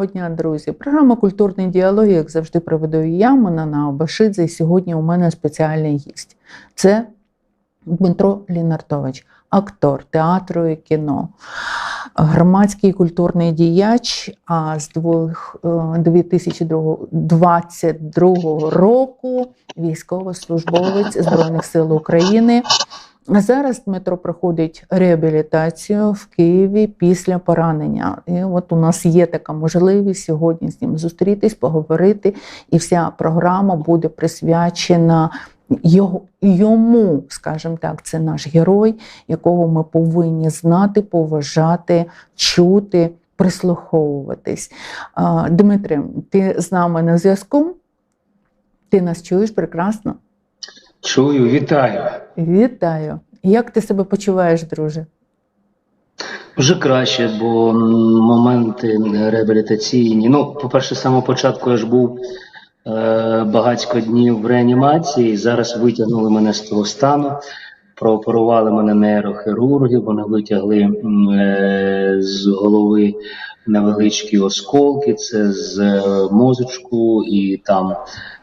Доброго дня, друзі! Програма Культурний діалог, як завжди, проведу я, Манана Абашидзе. І сьогодні у мене спеціальний гість. Це Дмитро Лінартович, актор театру і кіно, громадський культурний діяч. А з двох- е, 2022 року військовослужбовець Збройних сил України. А Зараз Дмитро проходить реабілітацію в Києві після поранення. І от у нас є така можливість сьогодні з ним зустрітись, поговорити, і вся програма буде присвячена його, йому, скажімо так, це наш герой, якого ми повинні знати, поважати, чути, прислуховуватись. Дмитре, ти з нами на зв'язку? Ти нас чуєш прекрасно? Чую, вітаю. Вітаю. Як ти себе почуваєш, друже? Вже краще, бо моменти реабілітаційні. Ну, по-перше, з самого початку я ж був е, багатько днів в реанімації. Зараз витягнули мене з того стану, прооперували мене нейрохірурги, вони витягли е, з голови невеличкі осколки, це з е, мозочку і там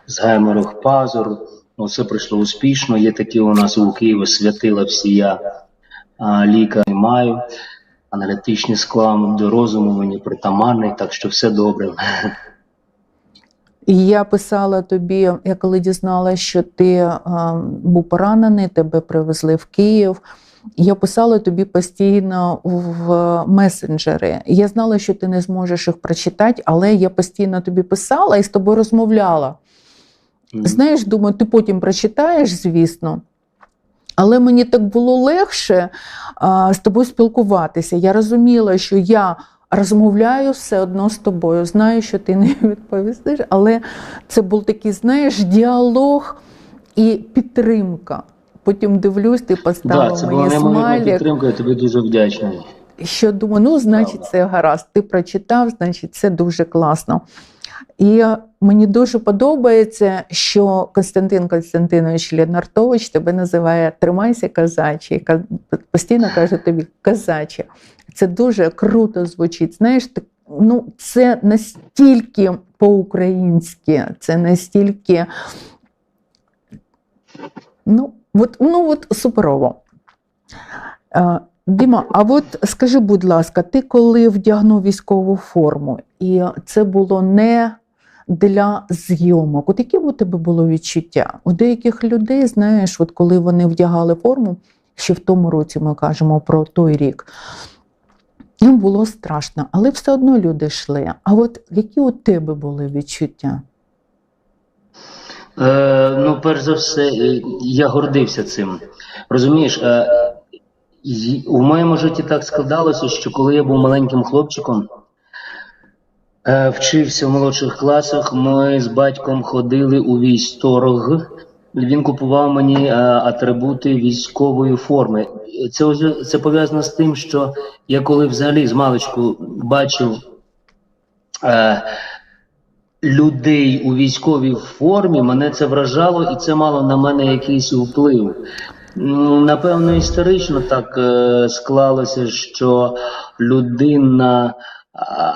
з геморох пазур. Ну, все пройшло успішно. Є такі у нас у Києві святила всі я а, лікар не маю. Аналітичний склад до розуму мені притаманний, так що все добре. Я писала тобі, я коли дізналася, що ти був поранений, тебе привезли в Київ. Я писала тобі постійно в месенджери. Я знала, що ти не зможеш їх прочитати, але я постійно тобі писала і з тобою розмовляла. Знаєш, думаю, ти потім прочитаєш, звісно. Але мені так було легше а, з тобою спілкуватися. Я розуміла, що я розмовляю все одно з тобою. Знаю, що ти не відповістиш, але це був такий, знаєш, діалог і підтримка. Потім дивлюсь, ти Да, поставив це була мені смайлик. підтримка, я тобі дуже вдячний. Що думаю, ну, значить, це гаразд. Ти прочитав, значить, це дуже класно. І мені дуже подобається, що Константин Константинович Леонартович тебе називає Тримайся казачі. Постійно каже тобі казачі. Це дуже круто звучить. Знаєш, ну, це настільки по-українськи, це настільки. Ну, от, ну, от суперово. Діма, а от скажи, будь ласка, ти коли вдягнув військову форму, і це було не для зйомок, от яке у тебе було відчуття? У деяких людей, знаєш, от коли вони вдягали форму, ще в тому році ми кажемо про той рік, їм було страшно, але все одно люди йшли. А от які у тебе були відчуття? Е, ну, перш за все, е, я гордився цим. Розумієш, е, у моєму житті так складалося, що коли я був маленьким хлопчиком, е, вчився в молодших класах, ми з батьком ходили у військторг. Він купував мені е, атрибути військової форми. Це, це пов'язано з тим, що я коли взагалі з маличку бачив. Е, людей у військовій формі, мене це вражало, і це мало на мене якийсь вплив. М, Напевно, історично так е, склалося, що людина,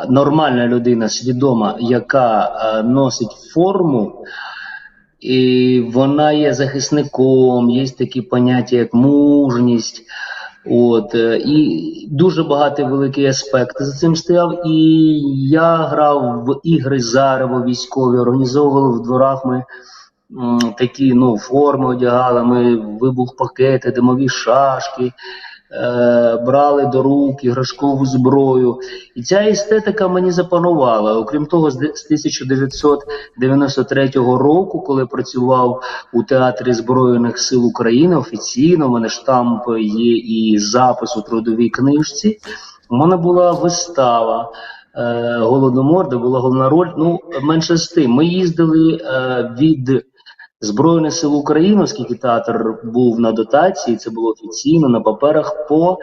нормальна людина, свідома, яка е, носить форму, і вона є захисником, є такі поняття, як мужність. От, е, і дуже багатий великий аспект за цим стояв. І я грав в ігри зарево військові, організовували в дворах ми такі ну, форми одягали, ми вибух пакети, димові шашки, е, брали до рук іграшкову зброю. І ця естетика мені запанувала. Окрім того, з 1993 року, коли працював у театрі Збройних сил України офіційно, у мене штамп є і запис у трудовій книжці. У мене була вистава. е, Голодомор, де була головна роль. Ну, менше з тим. Ми їздили е, від Збройних сил України, оскільки театр був на дотації, це було офіційно на паперах по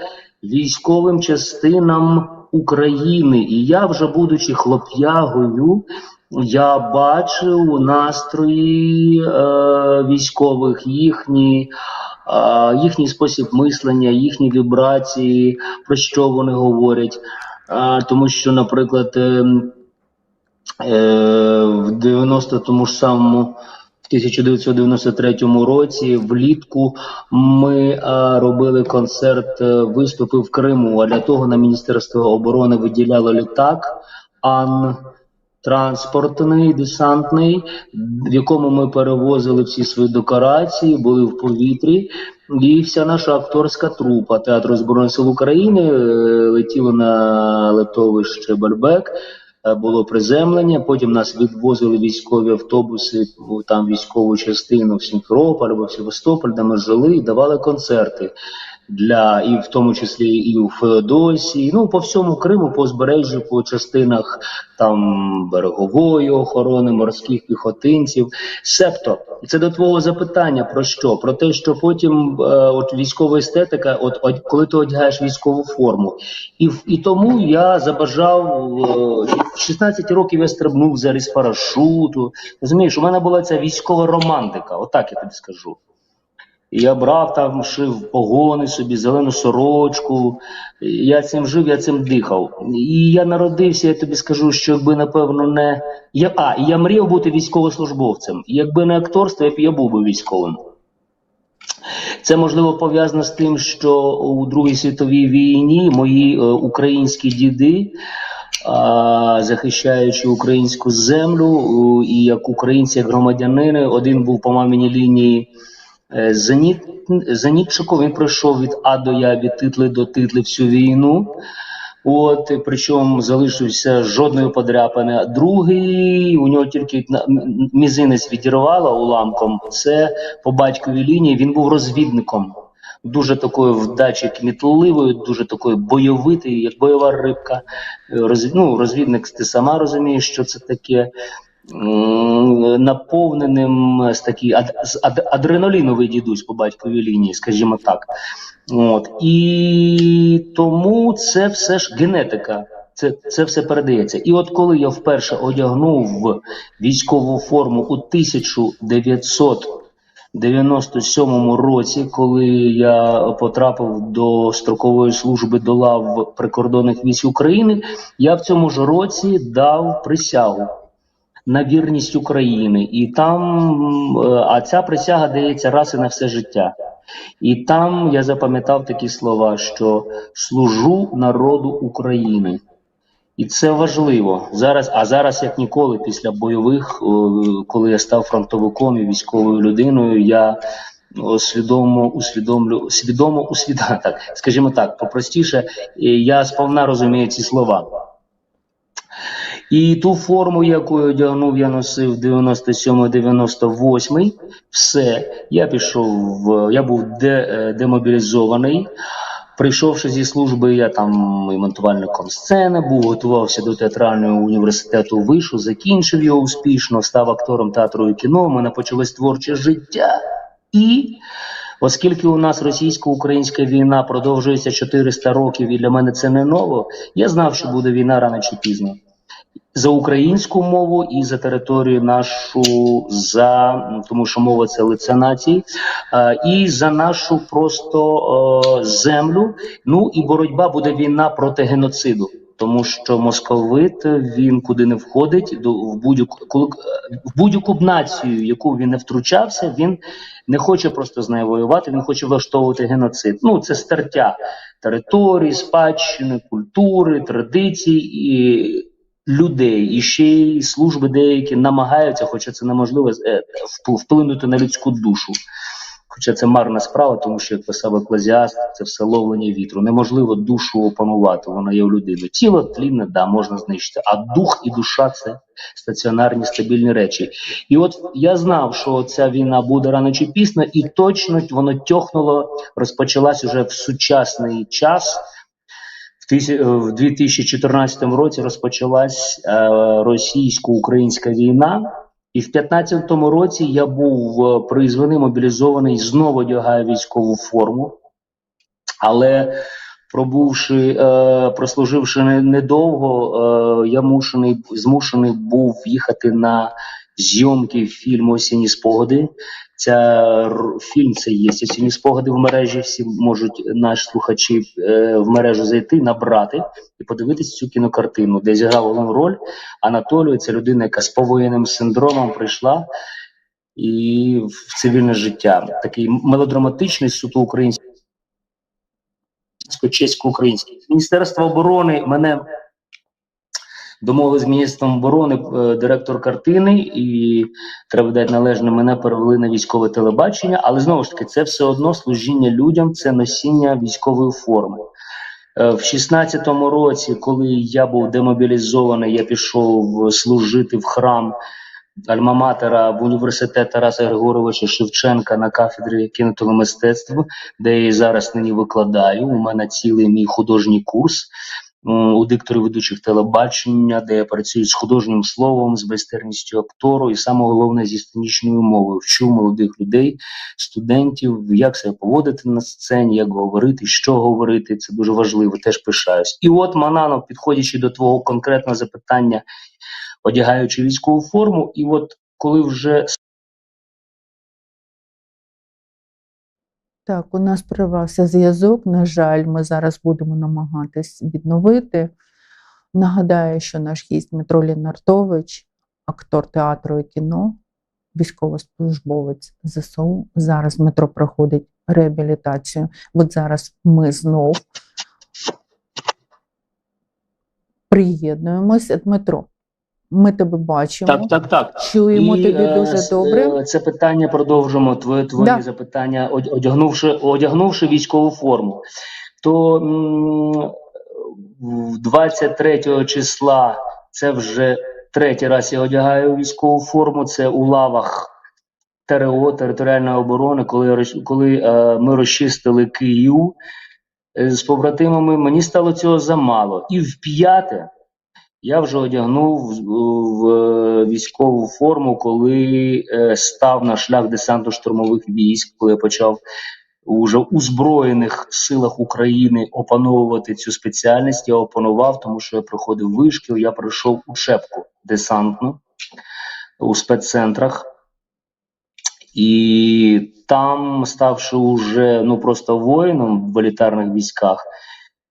військовим частинам України. І я, вже будучи хлоп'ягою, я бачив настрої е, військових, їхні, е, їхній спосіб мислення, їхні вібрації, про що вони говорять. А, тому що, наприклад, е, е, в 90 тому ж самому. В 1993 році влітку ми а, робили концерт е, виступи в Криму. А для того на Міністерство оборони виділяло літак Ан транспортний, десантний, в якому ми перевозили всі свої декорації, були в повітрі. І вся наша акторська трупа Театру Збройних сил України е, летіла на летовище Бальбек. Е, Було приземлення, потім нас відвозили військові автобуси, в там військову частину в Сімферополь або в Севастополь, де ми жили і давали концерти для і в тому числі і у Феодосії, ну по всьому Криму, по узбережжю, по частинах там берегової охорони, морських піхотинців. Себто, це до твого запитання про що? Про те, що потім е, от військова естетика, от, от коли ти одягаєш військову форму, і і тому я забажав е, в 16 років я стрибнув зараз парашуту. Розумієш, у мене була ця військова романтика, отак я тобі скажу. Я брав там, шив погони собі, зелену сорочку. Я цим жив, я цим дихав. І я народився, я тобі скажу, що якби напевно не. Я, а, я мріяв бути військовослужбовцем. Якби не акторство, я б я був би військовим. Це можливо пов'язано з тим, що у Другій світовій війні мої е, українські діди, захищаючи українську землю, і як українці, як громадянини, один був по маминій лінії Зеніт, Зенітчиком. Він пройшов від А до Я, від титли до титли всю війну. От, причому залишився жодної подряпини. Другий у нього тільки мізинець відірвало уламком. Це по батьковій лінії. Він був розвідником. Дуже такою вдачі кмітливою, дуже такою бойовитою, як бойова рибка. Е, Роз, ну, розвідник, ти сама розумієш, що це таке. Наповненим з такий ад, з ад, адреналіновий дідусь по батьковій лінії, скажімо так. От і тому це все ж генетика. Це, це все передається. І от коли я вперше одягнув військову форму у 1997 році, коли я потрапив до строкової служби до лав прикордонних військ України, я в цьому ж році дав присягу на вірність України. І там, е, а ця присяга дається раз і на все життя. І там я запам'ятав такі слова, що служу народу України. І це важливо зараз. А зараз, як ніколи, після бойових, коли я став фронтовиком і військовою людиною, я свідомо усвідомлю, свідомо усвідомлю, так, скажімо так, попростіше, е, я сповна розумію ці слова. І ту форму, яку одягнув, я носив 97-98, все, я пішов, я був де, е, демобілізований. Прийшовши зі служби, я там і монтувальником сцени був, готувався до театрального університету вишу, закінчив його успішно, став актором театру і кіно. У мене почалось творче життя. І оскільки у нас російсько-українська війна продовжується 400 років, і для мене це не ново, я знав, що буде війна рано чи пізно. За українську мову і за територію нашу, за тому що мова це лице нації, е, і за нашу просто е, землю. Ну і боротьба буде війна проти геноциду, тому що московит він куди не входить до в будь-яку в будь-яку б націю, яку він не втручався, він не хоче просто з нею воювати. Він хоче влаштовувати геноцид. Ну це стертя території, спадщини, культури, традицій і людей. І ще й служби деякі намагаються, хоча це неможливо е, вплинути на людську душу. Хоча це марна справа, тому що як писав еклезіаст, це все ловлення вітру. Неможливо душу опанувати, вона є у людини. Тіло тлінне, да, можна знищити, а дух і душа це стаціонарні стабільні речі. І от я знав, що ця війна буде рано чи пізно, і точно воно тьохнуло, розпочалась уже в сучасний час. В 2014 році розпочалась е, російсько-українська війна, і в 2015 році я був е, призваний, мобілізований, знову одягаю військову форму. Але пробувши, е, прослуживши недовго, е, я мушений, змушений був їхати на зйомки фільму Осінні спогади. ця фільм це є. Сьогодні спогади в мережі. Всі можуть наші слухачі е, в мережу зайти, набрати і подивитись цю кінокартину, де зіграв головну роль Анатолію. Це людина, яка з повоєнним синдромом прийшла і в цивільне життя. Такий мелодраматичний, суто український чесько-український. Міністерство оборони мене домовили з міністром оборони е, директор картини, і треба дати належне, мене перевели на військове телебачення, але знову ж таки, це все одно служіння людям, це носіння військової форми. Е, В 16-му році, коли я був демобілізований, я пішов служити в храм Альма-Матера в університет Тараса Григоровича Шевченка на кафедрі кінотого мистецтва, де я зараз нині викладаю. У мене цілий мій художній курс у дикторі ведучих телебачення, де я працюю з художнім словом, з майстерністю актору і саме головне зі сценічною мовою. Вчу молодих людей, студентів, як себе поводити на сцені, як говорити, що говорити. Це дуже важливо, теж пишаюсь. І от Манано, підходячи до твого конкретного запитання, одягаючи військову форму, і от коли вже Так, у нас прервався зв'язок. На жаль, ми зараз будемо намагатись відновити. Нагадаю, що наш гість Дмитро Лінартович, актор театру і кіно, військовослужбовець ЗСУ. Зараз Дмитро проходить реабілітацію. От зараз ми знов приєднуємося. Дмитро, ми тебе бачимо, так, так, так. чуємо І, тебе е, дуже с- добре. е, Це питання продовжимо. Твоє твої Да. запитання, одягнувши, одягнувши військову форму. То м, в 23 числа це вже третій раз я одягаю військову форму. Це у лавах ТРО територіальної оборони, коли, коли е, ми розчистили Київ е, з побратимами. Мені стало цього замало. І в п'яте я вже одягнув е, військову форму, коли е, став на шлях десантно-штурмових військ, коли я почав уже у Збройних силах України опановувати цю спеціальність. Я опанував, тому що я проходив вишкіл, я пройшов учебку десантну у спеццентрах. І там, ставши уже ну просто воїном в елітарних військах,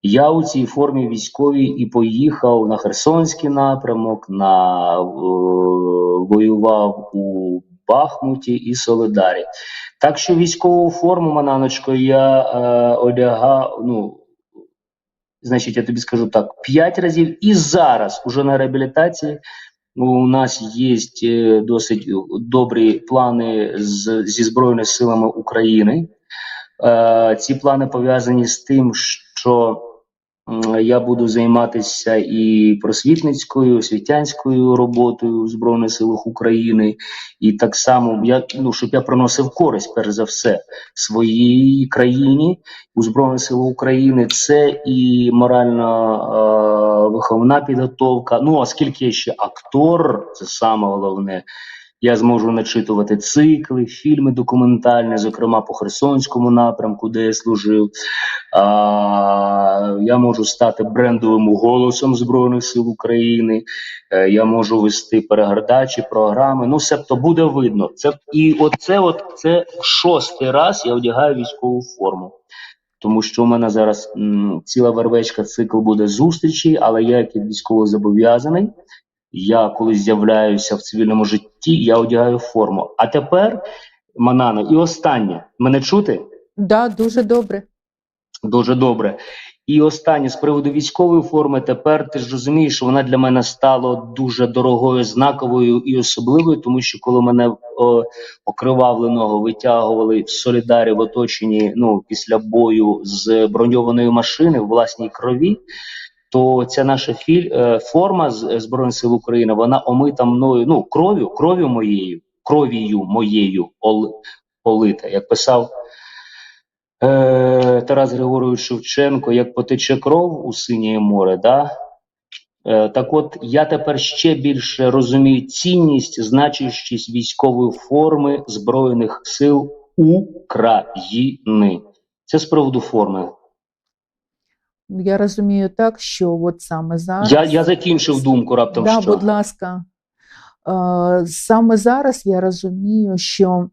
я у цій формі військовій і поїхав на Херсонський напрямок, на е, воював у Бахмуті і Солидарі. Так що військову форму, Мананочко, я е, одягав. Ну, значить, я тобі скажу так: п'ять разів і зараз, уже на реабілітації, у нас є е, досить добрі плани з, зі Збройними силами України. Е, ці плани пов'язані з тим, що я буду займатися і просвітницькою, освітянською роботою в Збройних силах України, і так само я ну щоб я приносив користь, перш за все, своїй країні у Збройних силах України. Це і моральна е, виховна підготовка. Ну оскільки я ще актор, це саме головне. Я зможу начитувати цикли, фільми документальні, зокрема по Херсонському напрямку, де я служив. А, я можу стати брендовим голосом Збройних сил України. Е, я можу вести перегардачі, програми. Ну, себто буде видно. Це і оце, от це шостий раз я одягаю військову форму. Тому що у мене зараз м, ціла вервечка цикл буде зустрічі, але я як військово зобов'язаний. Я коли з'являюся в цивільному житті, я одягаю форму. А тепер, Манано, і останнє. Мене чути? Да, дуже добре. Дуже добре. І останнє з приводу військової форми. Тепер ти ж розумієш, що вона для мене стала дуже дорогою, знаковою і особливою, тому що коли мене о, окривавленого витягували в Солідарі в оточенні ну, після бою з броньованої машини в власній крові. То ця наша філь, е, форма е, Збройних сил України, вона омита мною, ну, кров'ю, кров'ю моєю, кров'ю моєю ол, полита. Як писав е, Тарас Григорович Шевченко, як потече кров у синє море, да? Так от я тепер ще більше розумію цінність, значущість військової форми Збройних сил України. Це з приводу форми. Я розумію так, що от саме зараз. Я, я закінчив думку раптом. да, що. будь ласка. саме зараз я розумію, що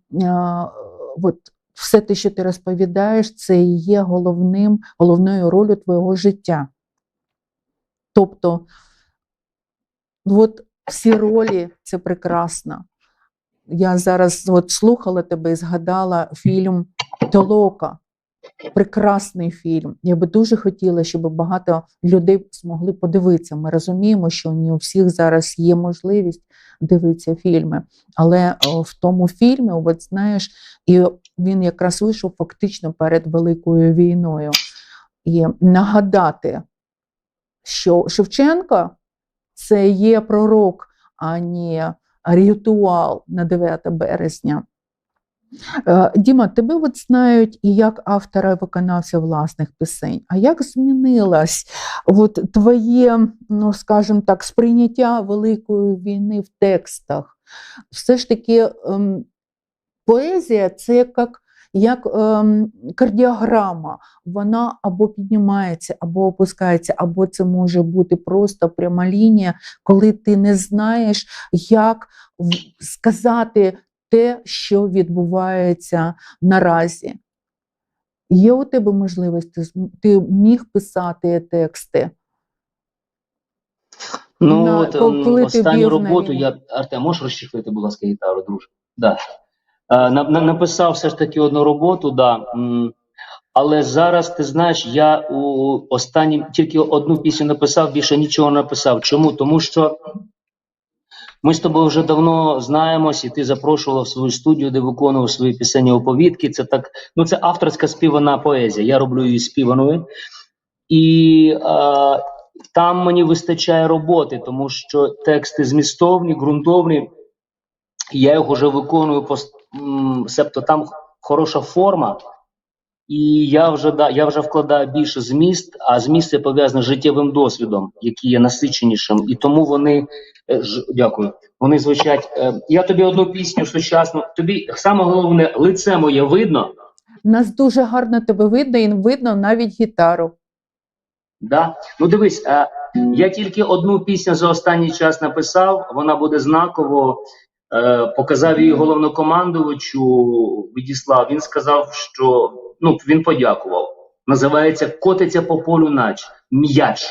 от все те, що ти розповідаєш, це і є головним, головною ролью твого життя. Тобто, от всі ролі це прекрасно. Я зараз от слухала тебе і згадала фільм Толока. Прекрасний фільм. Я би дуже хотіла, щоб багато людей змогли подивитися. Ми розуміємо, що не у всіх зараз є можливість дивитися фільми. Але в тому фільмі, от знаєш, і він якраз вийшов фактично перед Великою війною. І нагадати, що Шевченко це є пророк, а не ритуал на 9 березня. Е, Діма, тебе от знають і як автора і виконавця власних пісень. А як змінилось от твоє, ну скажімо так, сприйняття Великої війни в текстах? Все ж таки, ем, поезія це як, як ем, кардіограма. Вона або піднімається, або опускається, або це може бути просто пряма лінія, коли ти не знаєш, як сказати те, що відбувається наразі. Є у тебе можливість, ти міг писати тексти? Ну, На- от, коли ем, ти останню роботу я. Артем, можеш розчехлити, будь ласка, гітару, друже? Да. Е, на, на, написав все ж таки одну роботу, да. Але зараз, ти знаєш, я у останнім тільки одну пісню написав, більше нічого не написав. Чому? Тому що ми з тобою вже давно знаємось, і ти запрошувала в свою студію, де виконував свої пісенні оповідки. Це так, ну це авторська співана поезія. Я роблю її співаною. І е, там мені вистачає роботи, тому що тексти змістовні, ґрунтовні. Я їх вже виконую пос- м, себто там хороша форма, і я вже да, я вже вкладаю більше зміст, а зміст це пов'язано з життєвим досвідом, який є насиченішим. І тому вони е, ж, дякую. Вони звучать. Е, я тобі одну пісню сучасну. Тобі саме головне лице моє видно. Нас дуже гарно тебе видно, і видно навіть гітару. Да? Ну дивись, е, я тільки одну пісню за останній час написав, вона буде знаково. Показав її головнокомандувачу, відіслав. Він сказав, що ну, він подякував. Називається Котиться по полю нач. М'яч.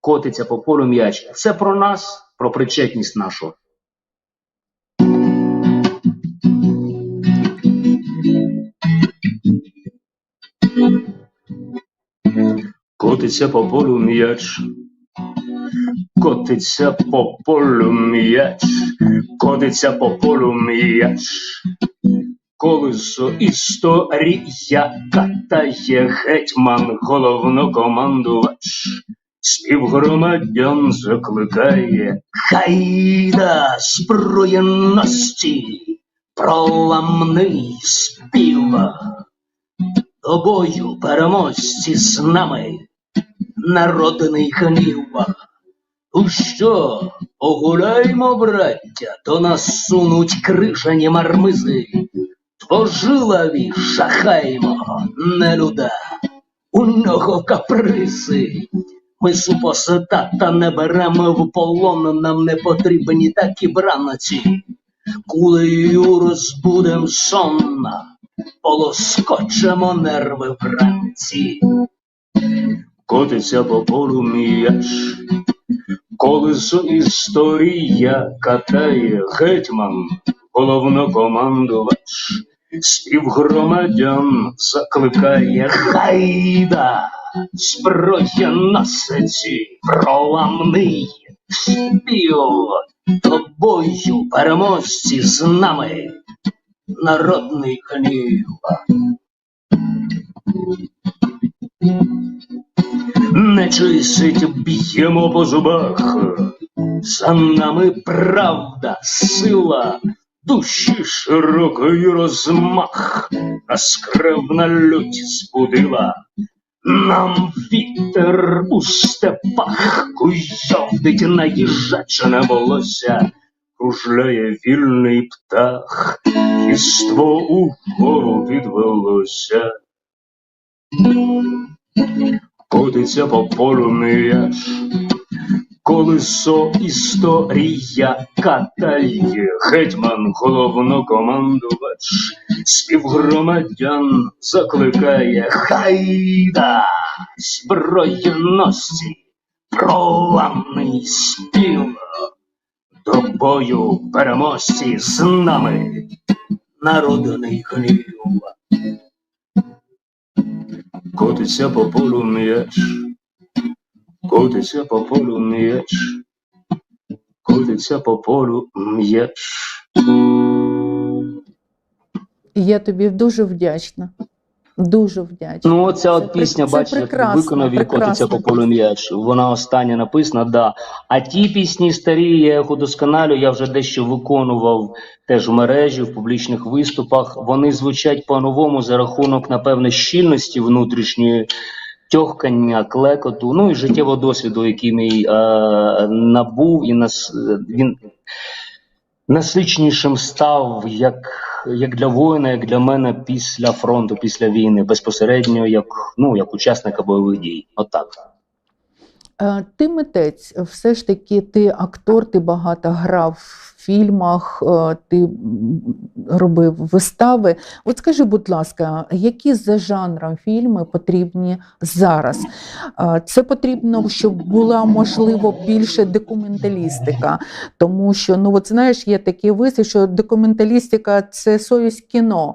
Котиться по полю м'яч. Це про нас, про причетність нашу. Котиться по полю м'яч. Котиться по полю м'яч, котиться по полю м'яч. Колесо історія катає гетьман, головнокомандувач. Співгромадян закликає Хайда зброєності, проламний спів. До бою переможці з нами народний гнів. Ну що, погуляймо, браття, то нас сунуть крижані мармизи. Творжилові шахаймо, нелюда, у нього каприси. Ми супостата не беремо в полон, нам не потрібні такі бранці. Кулею розбудем сон, полоскочемо нерви вранці. Котиться по полу м'яч, колесо історія катає гетьман, головнокомандувач, співгромадян закликає хайда, зброя носиці, проламний спів, до бою переможці з нами, народний гнів. Не чисить б'ємо по зубах, за нами правда, сила, душі широкий розмах, нас кривна лють збудила, нам вітер у степах куйовдить наїжачене волосся, кружляє вільний птах, іство угору підвелося. Котиться по полю м'яч, Колесо історія катає, гетьман головнокомандувач, співгромадян закликає. Хайда, зброєносці, проламний спів, до бою переможці з нами, народний гнів. Котиться по полю м'яч, котиться по полю м'яч, котиться по полю м'яч. Я тобі дуже вдячна. Дуже вдячна. Ну, оця от пісня, як виконав і котиться по полю м'яч. Вона остання написана, да. А ті пісні старі, я їх удосконалю, я вже дещо виконував теж в мережі, в публічних виступах. Вони звучать по-новому за рахунок, напевне, щільності внутрішньої. Тьохкання, клекоту, ну і життєвого досвіду, який мій е, набув, і нас він насичнішим став як, як для воїна, як для мене після фронту, після війни, безпосередньо як, ну, як учасника бойових дій. Отак. Е, Ти митець, все ж таки, ти актор, ти багато грав фільмах, е, ти робив вистави. От скажи, будь ласка, які за жанром фільми потрібні зараз? Е, Це потрібно, щоб була можливо більше документалістика, тому що ну от знаєш, є такий вислів, що документалістика це совість кіно.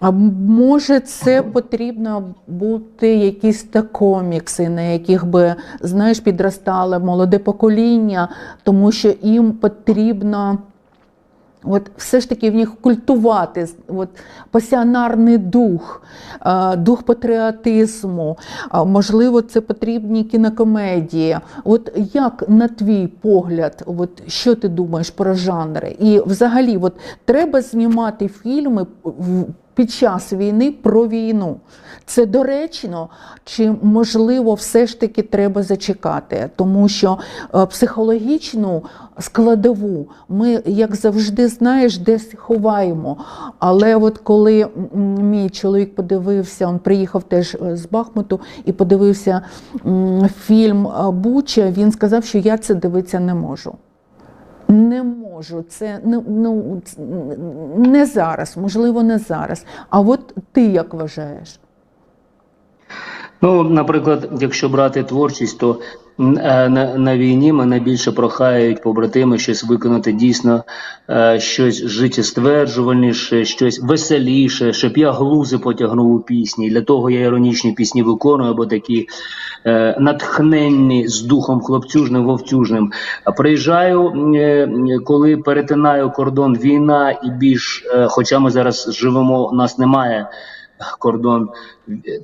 А може, це потрібно бути якісь та комікси, на яких би знаєш, підростало молоде покоління, тому що їм потрібно. От все ж таки в них культувати от, пасіонарний дух, е, дух патріотизму. Можливо, це потрібні кінокомедії. От як на твій погляд, от що ти думаєш про жанри? І взагалі, от треба знімати фільми під час війни про війну. Це доречно, чи можливо все ж таки треба зачекати, тому що е, психологічну складову ми, як завжди, знаєш, десь ховаємо. Але от коли мій чоловік подивився, він приїхав теж е, з Бахмуту і подивився фільм е, Буча, він сказав, що я це дивитися не можу. Не можу, це ну, ну, не зараз, можливо, не зараз. А от ти як вважаєш? Ну, наприклад, якщо брати творчість, то е, на, на війні мене більше прохають побратими щось виконати дійсно е, щось життєстверджувальніше, щось веселіше, щоб я глузи потягнув у пісні. Для того я іронічні пісні виконую, або такі е, натхненні з духом хлопцюжним, вовтюжним. Приїжджаю, е, коли перетинаю кордон війна і більш, е, хоча ми зараз живемо, нас немає кордон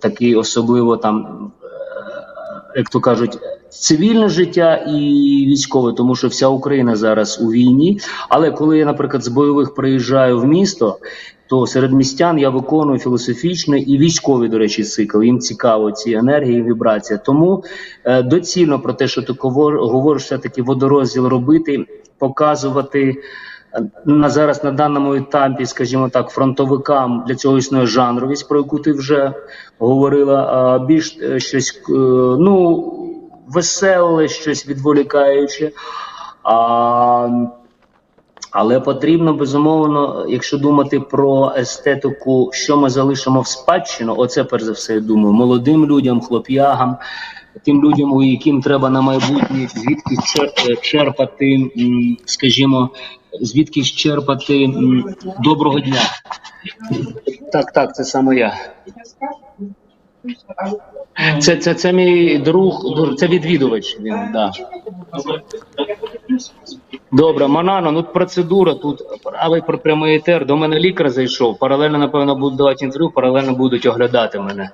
такий особливо там, е, як то кажуть, цивільне життя і військове, тому що вся Україна зараз у війні. Але коли я, наприклад, з бойових приїжджаю в місто, то серед містян я виконую філософічний і військовий, до речі, цикл. Їм цікаво ці енергії вібрація. Тому е, доцільно про те, що ти говор- говориш, все таки водорозділ робити, показувати. Е, На зараз на даному етапі, скажімо так, фронтовикам для цього існує жанровість, про яку ти вже говорила. А більш е, щось е, ну веселе, щось відволікаюче. А, але потрібно безумовно, якщо думати про естетику, що ми залишимо в спадщину, оце перш за все я думаю, молодим людям, хлоп'ягам, тим людям, у яким треба на майбутнє звідки черпати, скажімо, звідки черпати доброго дня. Так, так, це саме я. Це, це, це мій друг, це відвідувач. Він, да. Добре, Манано, ну процедура тут, але про прямий етер. До мене лікар зайшов. Паралельно, напевно, будуть давати інтерв'ю, паралельно будуть оглядати мене.